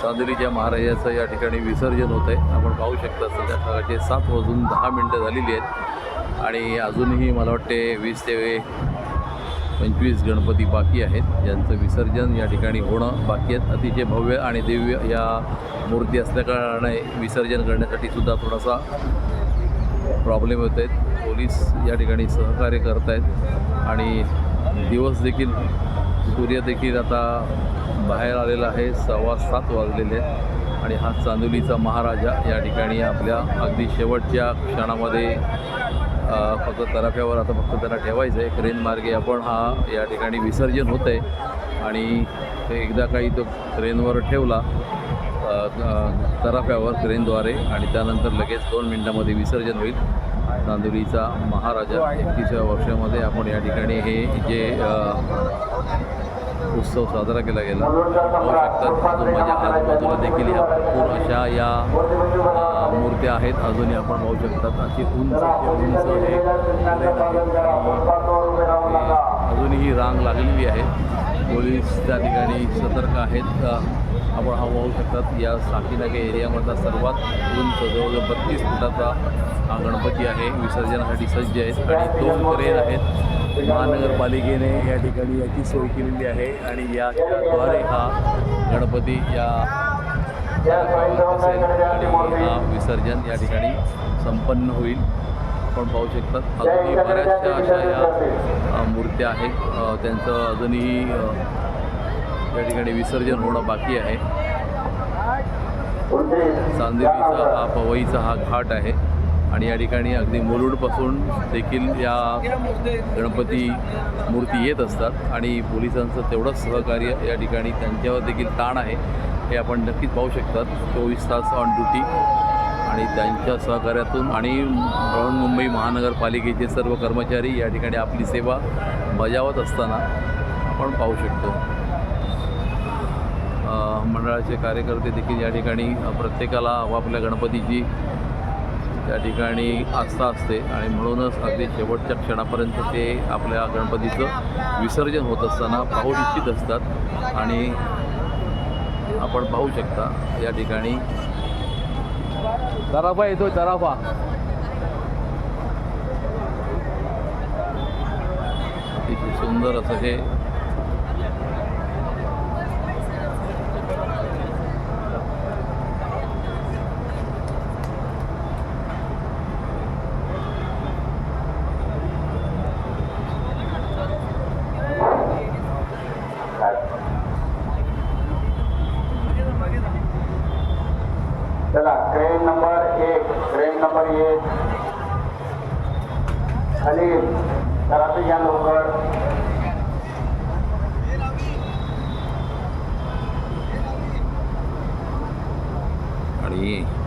चांदोलीच्या महाराजाचं या ठिकाणी विसर्जन होत आहे आपण पाहू शकता सध्या सकाळचे सात वाजून दहा मिनटं झालेली आहेत. आणि अजूनही मला वाटते वीस ते पंचवीस गणपती बाकी आहेत. ज्यांचं विसर्जन या ठिकाणी होणं बाकी आहेत. अतिशय भव्य आणि दिव्य या मूर्ती असल्याकारणाने विसर्जन करण्यासाठी सुद्धा थोडासा प्रॉब्लेम होत आहेत पोलीस या ठिकाणी सहकार्य करत आहेत आणि दिवस देखील सूर्य देखील आता बाहेर आलेला आहे. सव्वा सात वाजलेले आहेत. आणि हा चांदोलीचा महाराजा या ठिकाणी आपल्या अगदी शेवटच्या क्षणामध्ये फक्त तराफ्यावर आता फक्त त्याला ठेवायचं आहे. क्रेन मार्गे आपण हा या ठिकाणी विसर्जन होतं आहे आणि ते एकदा काही तो क्रेनवर ठेवला तराफ्यावर क्रेनद्वारे आणि त्यानंतर लगेच दोन मिनटामध्ये विसर्जन होईल. चांदोलीचा महाराजा एकतीसव्या वर्षामध्ये आपण या ठिकाणी हे जे उत्सव साजरा केला गेला. पाहू शकतात अजून माझ्या आजूबाजूला देखील या भरपूर अशा या मूर्त्या आहेत. अजूनही आपण पाहू शकतात अशी उंच उंच हे अजूनही रांग लागलेली आहे. पोलीस त्या ठिकाणी सतर्क आहेत. आपण हा पाहू शकतात. या साकीनागे एरियामधला सर्वात उंच जवळजवळ बत्तीस फुटाचा हा गणपती आहे. विसर्जनासाठी सज्ज आहेत आणि दोन क्रेन आहेत. महानगरपालिकेने या ठिकाणी याची सोय केलेली आहे आणि याच्याद्वारे हा गणपती या असेल आणि हा विसर्जन या ठिकाणी संपन्न होईल. आपण पाहू शकतात. अगदी बऱ्याचशा अशा या मूर्ती ते आहे त्यांचं अजूनही या ठिकाणी विसर्जन होणं बाकी आहे. चांदेलीचा हा पवईचा हा घाट आहे. आणि या ठिकाणी अगदी मुरुडपासून देखील या गणपती मूर्ती येत असतात. आणि पोलिसांचं तेवढंच सहकार्य या ठिकाणी त्यांच्यावर देखील ताण आहे. हे आपण नक्कीच पाहू शकतात. चोवीस तास ऑन ड्युटी आणि त्यांच्या सहकार्यातून आणि मुंबई महानगरपालिकेचे सर्व कर्मचारी या ठिकाणी आपली सेवा बजावत असताना आपण पाहू शकतो. मंडळाचे कार्यकर्ते देखील या ठिकाणी प्रत्येकाला आपापल्या गणपतीची त्या ठिकाणी आस्था असते आणि म्हणूनच अगदी शेवटच्या क्षणापर्यंत ते आपल्या गणपतीचं विसर्जन होत असताना पाहू इच्छित असतात आणि आपण पाहू शकता या ठिकाणी तराफा येतो तराफा अतिशय सुंदर असं हे चला क्रेन नंबर एक क्रेन नंबर एक. खाली घरात या लवकर. आणि